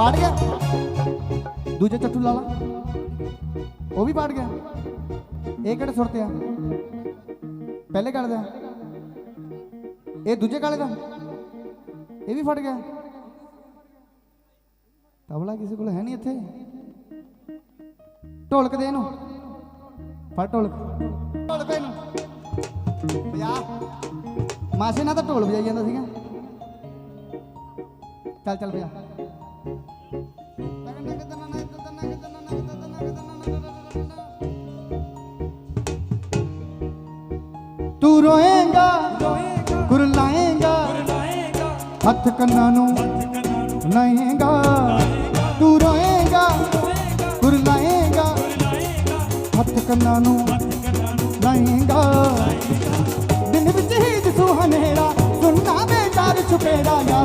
ਪਾੜ ਗਿਆ। ਦੂਜੇ ਚੱਟੂ ਲਾ ਲਾ। ਉਹ ਵੀ ਪਾੜ ਗਿਆ। ਇਹ ਕਿਹੜੇ ਸੁਰ ਤੇ ਆ? ਪਹਿਲੇ ਕਾਲੇ ਦਾ। ਇਹ ਦੂਜੇ ਕਾਲੇ ਦਾ। ਇਹ ਵੀ ਫਟ ਗਿਆ। ਤਬਲਾ ਕਿਸੇ ਕੋਲ ਹੈ ਨਹੀਂ ਇੱਥੇ। ਢੋਲਕ ਦੇ ਇਹਨੂੰ। ਫੜ ਢੋਲਕ। ਢੋਲਕ ਇਹਨੂੰ। ਵਜਾ ਮਾਸੇ ਨਾਲ ਤਾਂ ਢੋਲ ਵਜਾਈ ਜਾਂਦਾ ਸੀਗਾ। ਚੱਲ ਚੱਲ ਵਜਾ ਤੂੰ ਰੋਏਗਾ ਕੁਰਲਾਏਗਾ ਹੱਥ ਕੰਨਾਂ ਨੂੰ ਲਾਏਗਾ। ਤੂੰ ਰੋਏਗਾ ਕੁਰਲਾਏਗਾ ਹੱਥ ਕੰਨਾਂ ਨੂੰ ਲਾਏਗਾ। ਦਿਨ ਵਿੱਚ ਹੀ ਦਿਸੂ ਹਨੇਰਾ, ਸੁਣਨਾ ਬੇਕਾਰ ਛੁਪੇਰਾ ਯਾ